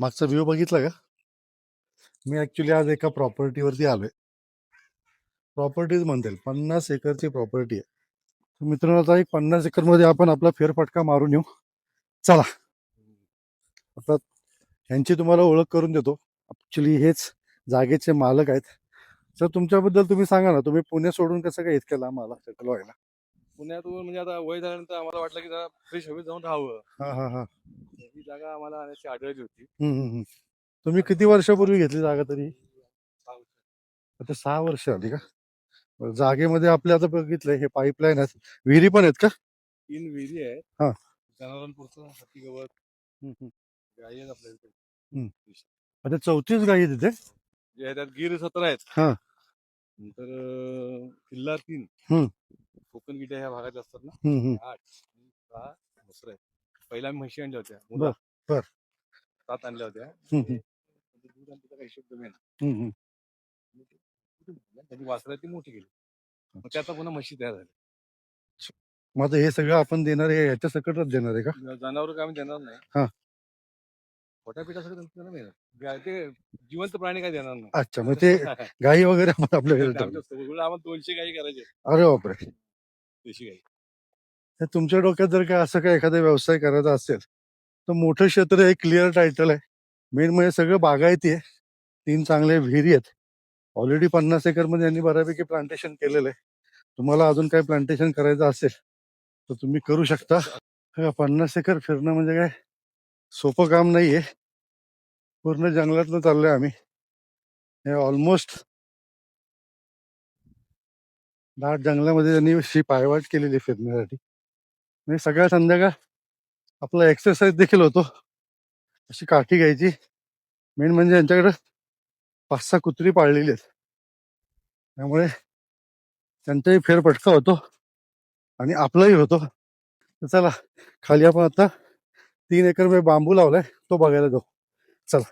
मागचा व्ह्यू बघितला का? मी ऍक्च्युली आज एका प्रॉपर्टीवरती आलोय. प्रॉपर्टीज म्हणता येईल पन्नास एकरची प्रॉपर्टी आहे. तर मित्रांनो आता एक पन्नास एकरमध्ये आपण आपला फेरफटका मारून येऊ. चला. आता ह्यांची तुम्हाला ओळख करून देतो. ऍक्च्युली हेच जागेचे मालक आहेत. तर तुमच्याबद्दल तुम्ही सांगा ना तुम्ही पुणे सोडून कसं काय इतक्या लांब आला सेटल व्हायला? पुण्यातून म्हणजे आता वय झाल्यानंतर आम्हाला वाटलं की जरा फ्रेश हवेत जाऊन राहावं. हा हा ही. जागा आम्हाला अशी आढळली होती. हम्म, हम्म, हम्म. तुम्ही किती वर्षापूर्वी घेतली जागा तरी? आता सहा वर्ष आली का? बरं, जागेमध्ये आपल्या आता बघितलंय हे पाईपलाईन आहेत. विहिरी पण आहेत का? तीन विहिरी आहेत. हा. जनावरांपुरतं हाती गवत. हम्म, हम्म. गाई आहेत आपल्या इथे आता चौतीस गाई आहे तिथे? जे आहे त्यात गिर सतरा आहेत. हा. नंतर अं, किल्लार तीन. हम्म. कोकण गिट्या ह्या भागात असतात ना. हम्म, हम्म. आठ सहा म्हसर आहेत. पहिल्या आम्ही म्हशी आणल्या होत्या बर, मुला. बर. सात आणल्या होत्या हम्म, हम्म. म्हणजे दूध आणि तिचा काही हिशोब कमी आहे ना. हम्म, हम्म. त्याची वासरं ती मोठी केली मग त्याचा पुन्हा म्हशी तयार झाल्या मग आता हे सगळं आपण देणार आहे याच्या सकटच देणार आहे का जनावर काय आम्ही देणार नाही हा. पिठासाठी त्यांना मिळणार गा- ते जिवंत प्राणी काय देणार नाही अच्छा मग ते गाई वगैरे आपण आपल्याकडे आमच्या ठेवणार. सगळं आम्हाला दोनशे गाई करायचे अरे बापरे देशी गाई तर तुमच्या डोक्यात जर काय असं काय एखादा व्यवसाय करायचा असेल तर मोठं क्षेत्र हे क्लिअर टायटल आहे. मेन म्हणजे सगळं बागायती आहे. तीन चांगले विहिरी आहेत. ऑलरेडी पन्नास एकरमध्ये यांनी बऱ्यापैकी प्लांटेशन केलेलं आहे. तुम्हाला अजून काय प्लांटेशन करायचं असेल तर तुम्ही करू शकता. पन्नास एकर फिरणं म्हणजे काय? सोपं काम नाहीये पूर्ण जंगलातनं चाललोय आम्ही. हे ऑलमोस्ट दाट जंगलामध्ये त्यांनी अशी पायवाट केलेली फिरण्यासाठी. म्हणजे सगळ्या संध्याकाळ आपला एक्सरसाइज देखील होतो. अशी काठी घ्यायची. मेन म्हणजे यांच्याकडे पाच सहा कुत्री पाळलेली आहेत. त्यामुळे त्यांचाही फेरफटका होतो आणि आपलाही होतो. तर चला खाली आपण आता तीन एकरमध्ये बांबू लावलाय तो बघायला जाऊ. चला.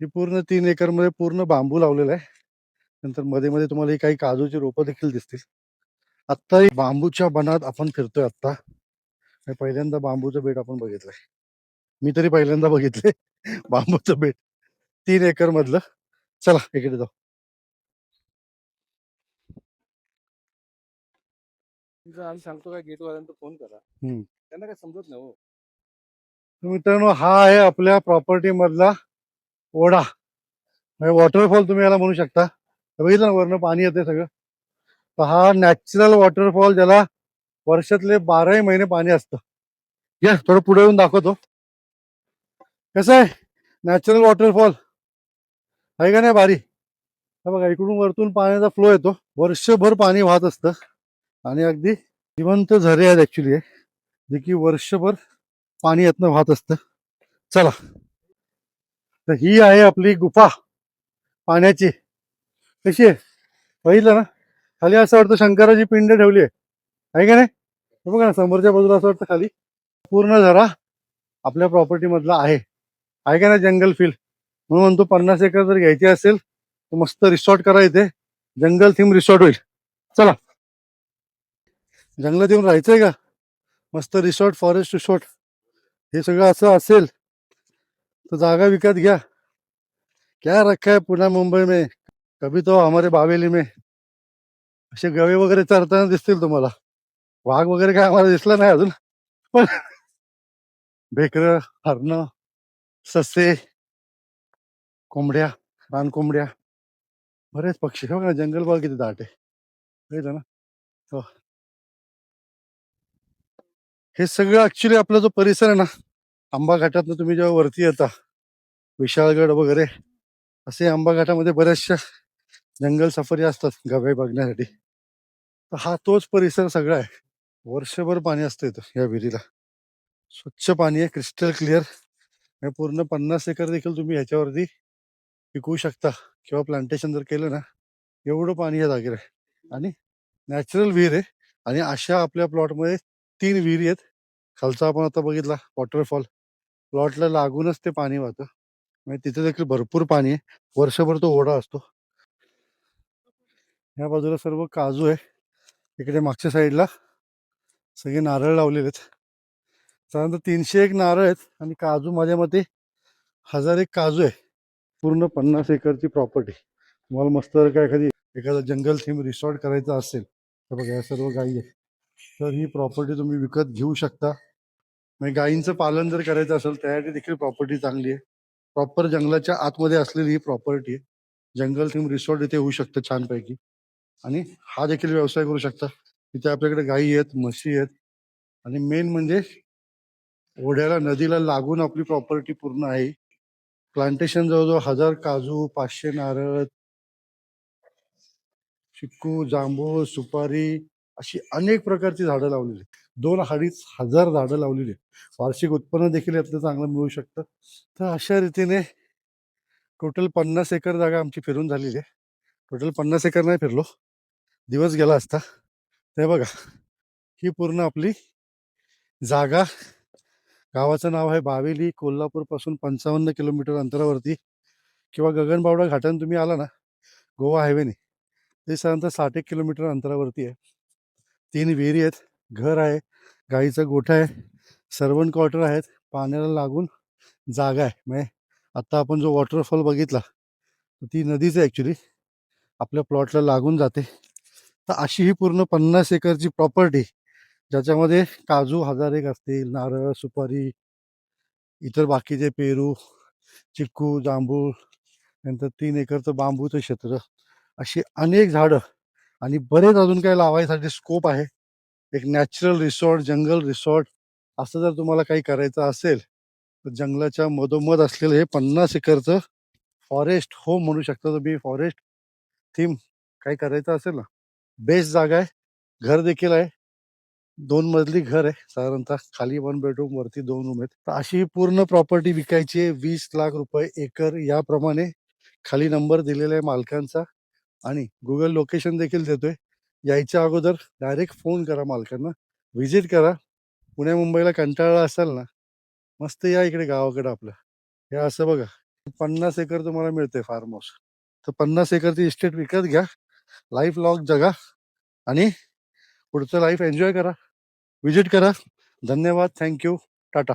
ही पूर्ण तीन एकरमध्ये पूर्ण बांबू लावलेला आहे. नंतर मध्ये मध्ये तुम्हाला ही काही काजूची रोपं देखील दिसतील. आत्ता बांबूच्या बनात आपण फिरतोय आत्ता. पहिल्यांदा बांबूचं बेट आपण बघितलंय. मी तरी पहिल्यांदा बघितले बांबूचं बेट. तीन एकर मधलं. चला इकडे जाऊ. आम्ही सांगतो काय गेट वाल्यांना फोन करा. त्यांना काय समजत नाही हो. तर मित्रांनो हा आहे आपल्या प्रॉपर्टी मधला ओढा. वॉटरफॉल तुम्ही याला म्हणू शकता. बघितलं ना वरनं पाणी येते सगळं? हा नॅचरल वॉटरफॉल ज्याला वर्षातले बाराही महिने पाणी असतं. या थोडं पुढे येऊन दाखवतो. कसं आहे? नॅचरल वॉटरफॉल आहे का नाही बारी? बघा इकडून वरतून पाण्याचा फ्लो येतो. वर्षभर पाणी वाहत असतं. आणि अगदी जिवंत झरे आहेत ॲक्च्युली आहे जे की वर्षभर पाणी यातनं वाहत असतं. चला. तर ही आहे आपली गुफा. पाण्याची. कशी आहे? बघितलं ना? खाली असं वाटतं शंकराची पिंड ठेवली आहे. का नाही? बघा ना समोरच्या बाजूला असं वाटतं खाली. पूर्ण झरा आपल्या प्रॉपर्टी मधला आहे. आहे का ना जंगल फील म्हणून म्हणतो पन्नास एकर जर घ्यायची असेल तर मस्त रिसॉर्ट करा इथे. जंगल थीम रिसॉर्ट होईल. चला. जंगलात येऊन राहायचंय का? मस्त रिसॉर्ट फॉरेस्ट रिसॉर्ट हे सगळं असं असेल तो जागा विकत घ्या. क्या रखा है पुन्हा मुंबई में? कभी तो हमारे बावेली में. असे गवे वगैरे चरताना दिसतील तुम्हाला. वाघ वगैरे काय आम्हाला दिसला नाही अजून. पण भेकर हरण ससे कोंबड्या रानकोंबड्या बरेच पक्षी. हो ना जंगल बघ किती दाट आहे. ना? हो. हे सगळं ऍक्च्युली आपला जो परिसर आहे ना आंबा घाटातनं तुम्ही जेव्हा वरती येता विशाळगड वगैरे असे आंबा घाटामध्ये बऱ्याचशा जंगल सफरी असतात गवे बघण्यासाठी. तर हा तोच परिसर सगळा आहे. वर्षभर पाणी असतं इथं या विहिरीला. स्वच्छ पाणी आहे क्रिस्टल क्लिअर पूर्ण पन्नास एकर देखील तुम्ही ह्याच्यावरती पिकवू शकता. किंवा प्लांटेशन जर केलं ना एवढं पाणी या जागेवर आहे. आणि नॅचरल विहीर आहे. आणि अशा आपल्या प्लॉटमध्ये तीन विहिरी आहेत. खालचा आपण आता बघितला वॉटरफॉल प्लॉटला लागूनच ते पाणी वाहतं. म्हणजे तिथे देखील भरपूर पाणी आहे. वर्षभर तो ओढा असतो. ह्या बाजूला सर्व काजू आहे. इकडे मागच्या साईडला सगळे नारळ लावलेले आहेत. साधारणतः तीनशे एक नारळ आहेत आणि काजू माझ्या मते हजार एक काजू आहे. पूर्ण पन्नास एकरची प्रॉपर्टी तुम्हाला मस्त जर का एखादी एखादा जंगल थीम रिसॉर्ट करायचा असेल तर बघा या सर्व गायी आहे तर ही प्रॉपर्टी तुम्ही विकत घेऊ शकता. म्हणजे गायींचं पालन जर करायचं असेल त्यासाठी देखील प्रॉपर्टी चांगली आहे. प्रॉपर जंगलाच्या आतमध्ये असलेली ही प्रॉपर्टी आहे. जंगल थीम रिसॉर्ट इथे होऊ शकतं छानपैकी. आणि हा देखील व्यवसाय करू शकता. तिथे आपल्याकडे गायी आहेत म्हशी आहेत आणि मेन म्हणजे ओढ्याला नदीला लागून आपली प्रॉपर्टी पूर्ण आहे. प्लांटेशन जवळजवळ हजार काजू पाचशे नारळ चिक्कू जांभूळ सुपारी अशी अनेक प्रकारची झाडं लावलेली आहेत. दोन अडीच हजार झाडं लावलेली आहेत. वार्षिक उत्पन्न देखील यातलं चांगलं मिळू शकतं. तर अशा रीतीने टोटल पन्नास एकर जागा आमची फिरून झालेली आहे. टोटल पन्नास एकर नाही फिरलो. दिवस गेला असता. ते बघा ही पूर्ण आपली जागा. गावाचं नाव आहे बावेली कोल्हापूरपासून पंचावन्न किलोमीटर अंतरावरती. किंवा गगनबावडा घाटाने तुम्ही आला ना गोवा हायवेने ते साधारणतः साठ एक किलोमीटर अंतरावरती आहे. तीन विहिरी आहेत घर आहे गाईचा गोठा आहे सर्वंट क्वार्टर आहेत पाण्याला लागून जागा आहे. म्हणजे आत्ता आपण जो वॉटरफॉल बघितला ती नदीच आहे ॲक्च्युली आपल्या प्लॉटला लागून जाते. तर अशी ही पूर्ण पन्नास एकरची प्रॉपर्टी ज्याच्यामध्ये काजू हजार एक असतील नारळ सुपारी इतर बाकीचे पेरू चिक्कू जांभूळ नंतर तीन एकरचं बांबूचं क्षेत्र अशी अनेक झाडं आणि बरेच अजून काही लावायसाठी स्कोप आहे. एक नॅचरल रिसॉर्ट जंगल रिसॉर्ट असं जर तुम्हाला काही करायचं असेल तर जंगलाच्या मधोमध असलेलं हे पन्नास एकरचं फॉरेस्ट होम म्हणू शकता तुम्ही फॉरेस्ट थीम काही करायचं असेल ना? बेस्ट जागा आहे. घर देखील आहे. दोन मजली घर आहे. साधारणतः खाली वन बेडरूम वरती दोन रूम आहेत. तर अशी पूर्ण प्रॉपर्टी विकायची आहे. वीस लाख रुपये एकर याप्रमाणे खाली नंबर दिलेला आहे मालकांचा. आणि गुगल लोकेशन देखील देतोय. यायच्या अगोदर डायरेक्ट फोन करा मालकांना. व्हिजिट करा. पुण्या मुंबईला कंटाळा असाल ना मस्त या इकडे गावाकडे आपलं. हे असं बघा. पन्नास एकर तुम्हाला मिळते फार्म हाऊस तर पन्नास एकरची इस्टेट विकत घ्या. लाईफ लॉग जगा आणि पुढचं लाईफ एन्जॉय करा. विजिट करा. धन्यवाद. थँक्यू टाटा